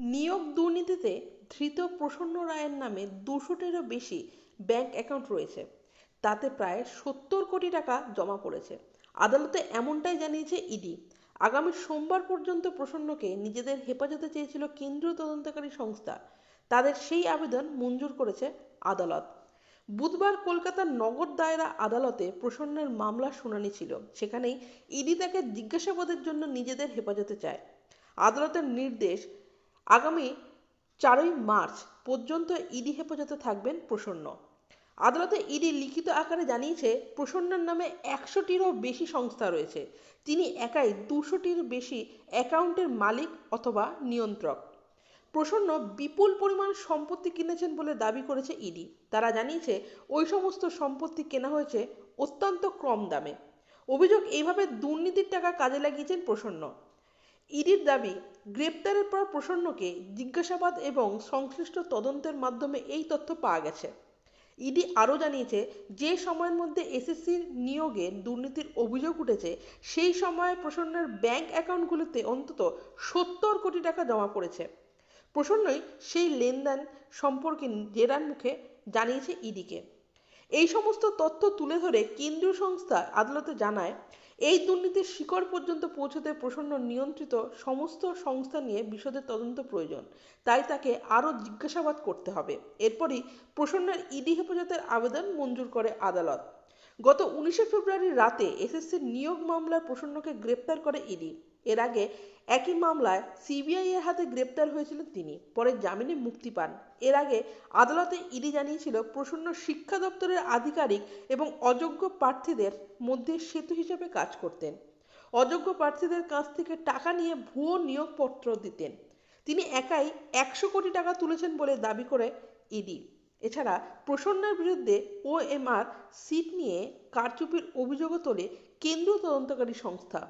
নিয়োগ দুর্নীতিতে ধৃত প্রসন্ন রায়ের নামে দুশোটিরও বেশি ব্যাংক অ্যাকাউন্ট রয়েছে। তাতে প্রায় সত্তর কোটি টাকা জমা পড়েছে। আদালতে এমনটাই জানিয়েছে ইডি। আগামী সোমবার পর্যন্ত প্রসন্নকে নিজেদের হেফাজতে চেয়েছিল কেন্দ্রীয় তদন্তকারী সংস্থা। তাদের সেই আবেদন মঞ্জুর করেছে আদালত। বুধবার কলকাতার নগর দায়রা আদালতে প্রসন্নের মামলার শুনানি ছিল। সেখানেই ইডি তাকে জিজ্ঞাসাবাদের জন্য নিজেদের হেফাজতে চায়। আদালতের নির্দেশ আগামী চারই মার্চ পর্যন্ত ইডি হেফাজতে থাকবেন প্রসন্ন। আদালতে ইডি লিখিত আকারে জানিয়েছে, প্রসন্নের নামে একশোটিরও বেশি সংস্থা রয়েছে। তিনি একাই দুশোটির বেশি অ্যাকাউন্টের মালিক অথবা নিয়ন্ত্রক। প্রসন্ন বিপুল পরিমাণ সম্পত্তি কিনেছেন বলে দাবি করেছে ইডি। তারা জানিয়েছে, ওই সমস্ত সম্পত্তি কেনা হয়েছে অত্যন্ত কম দামে। অভিযোগ এইভাবে দুর্নীতির টাকা কাজে লাগিয়েছেন প্রসন্ন। ইডির দাবি, গ্রেপ্তারের পর প্রসন্নকে জিজ্ঞাসাবাদ এবং সংশ্লিষ্ট তদন্তের মাধ্যমে এই তথ্য পাওয়া গেছে। ইডি আরও জানিয়েছে, যে সময়ের মধ্যে এসএসসির নিয়োগে দুর্নীতির অভিযোগ উঠেছে, সেই সময়ে প্রসন্নের ব্যাংক অ্যাকাউন্টগুলিতে অন্তত সত্তর কোটি টাকা জমা পড়েছে। প্রসন্নই সেই লেনদেন সম্পর্কে জেরার মুখে জানিয়েছে ইডিকে। এই সমস্ত তথ্য তুলে ধরে কেন্দ্রীয় সংস্থা আদালতে জানায়, এই দুর্নীতির শিকড় পর্যন্ত পৌঁছতে প্রসন্ন নিয়ন্ত্রিত সমস্ত সংস্থা নিয়ে বিশদের তদন্ত প্রয়োজন। তাই তাকে আরও জিজ্ঞাসাবাদ করতে হবে। এরপরই প্রসন্নের ইডি হেফাজতের আবেদন মঞ্জুর করে আদালত। গত উনিশে ফেব্রুয়ারি রাতে এসএসসির নিয়োগ মামলায় প্রসন্নকে গ্রেপ্তার করে ইডি। এর আগে একই মামলায় সিবিআই এর হাতে গ্রেপ্তার হয়েছিলেন তিনি, পরে জামিনে মুক্তি পান। এর আগে আদালতে ইডি জানিয়েছিল, প্রসন্ন শিক্ষা দপ্তরের আধিকারিক এবং অযোগ্য প্রার্থীদের মধ্যে সেতু হিসেবে কাজ করতেন। অযোগ্য প্রার্থীদের কাছ থেকে টাকা নিয়ে ভুয়ো নিয়োগপত্র দিতেন। তিনি একাই একশো কোটি টাকা তুলেছেন বলে দাবি করে ইডি। এছাড়া প্রসন্নের বিরুদ্ধে ওএমআর সিট নিয়ে কারচুপির অভিযোগও তোলে কেন্দ্রীয় তদন্তকারী সংস্থা।